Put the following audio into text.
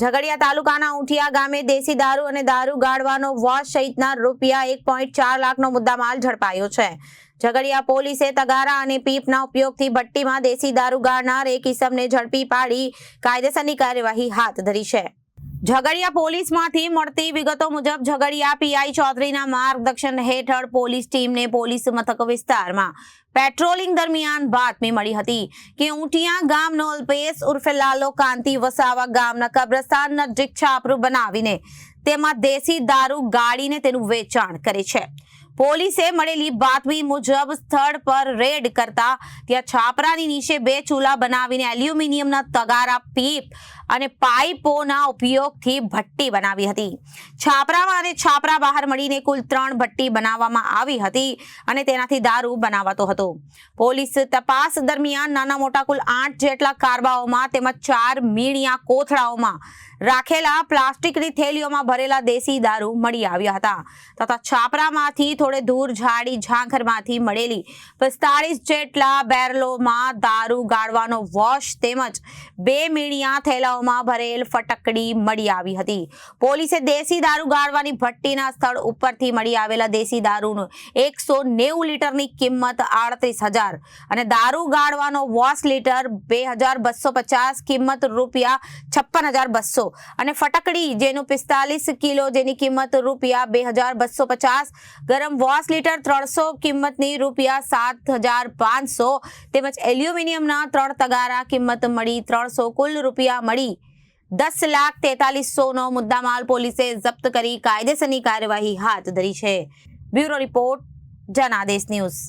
ઝઘડિયા તાલુકાના ઉઠિયા ગામે દેશી દારૂ અને દારૂ ગાળવાનો વોશ સહિતના રૂપિયા એક પોઈન્ટ ચાર લાખનો મુદ્દામાલ ઝડપાયો છે. ઝઘડિયા પોલીસે તગારા અને પીપના ઉપયોગથી ભટ્ટીમાં દેશી દારૂ ગાળનાર એક ઇસમને ઝડપી પાડી કાયદેસરની કાર્યવાહી હાથ ધરી છે. ઝઘડિયા પોલીસમાંથી મળતી વિગતો મુજબ ઝઘડિયા પીઆઈ ચૌધરીના માર્ગદર્શન હેઠળ પોલીસ ટીમને પોલીસ મથક વિસ્તારમાં પેટ્રોલિંગ દરમિયાન બાતમી મળી હતી કે ઊંટિયા ગામનો અલ્પેશ ઉર્ફે લાલો કાંતિ વસાવા ગામના કબ્રસ્તાનના નજીક છાપરું બનાવીને તેમાં દેશી દારૂ ગાળીને તેનું વેચાણ કરે છે. પોલીસે મળેલી બાતમી મુજબ સ્થળ પર રેડ કરતા ત્યાં છાપરાની નીચે બે ચૂલા બનાવીને એલ્યુમિનિયમના તગારા પીપ અને પાઇપોના ઉપયોગથી ભઠ્ઠી બનાવી હતી. છાપરામાં અને છાપરા બહાર મળીને કુલ ત્રણ ભઠ્ઠી બનાવવામાં આવી હતી અને તેનાથી દારૂ બનાવાતો હતો. પોલીસ તપાસ દરમિયાન નાના મોટા કુલ આઠ જેટલા કારબાઓમાં તેમજ ચાર મીણિયા કોથળાઓમાં રાખેલા પ્લાસ્ટિકની થેલીઓમાં ભરેલા દેશી દારૂ મળી આવ્યા હતા. તથા છાપરામાંથી થોડે દૂર ઝાડી ઝાંખરમાંથી મળેલી પિસ્તાળીસ જેટલા બેરલોમાં દારૂ ગાળવાનો વોશ તેમજ બે મીણિયા થેલાઓમાં ભરેલ ફટકડી મળી આવી હતી. પોલીસે દેશી દારૂ ગાળવાની ભટ્ટીના સ્થળ ઉપરથી મળી આવેલા દેશી દારૂનું એકસો નેવું લીટરની કિંમત આડત્રીસ હજાર અને દારૂ ગાળવાનો વોશ લીટર બે હજાર બસો પચાસ કિંમત રૂપિયા છપ્પન હજાર બસો અને ફટકડી જેનું પિસ્તાલીસ કિલો જેની કિંમત રૂપિયા બે હજાર બસો પચાસ, ગરમ વોશ લીટર ત્રણસો કિંમતની રૂપિયા સાત હજાર પાંચસો તેમજ એલ્યુમિનિયમના ત્રણ તગારા કિંમત મળી ત્રણસો કુલ રૂપિયા મળી દસ લાખ તેતાલીસોનો મુદ્દામાલ પોલીસે જપ્ત કરી કાયદેસરની કાર્યવાહી હાથ ધરી છે. Bureau report Janadesh news.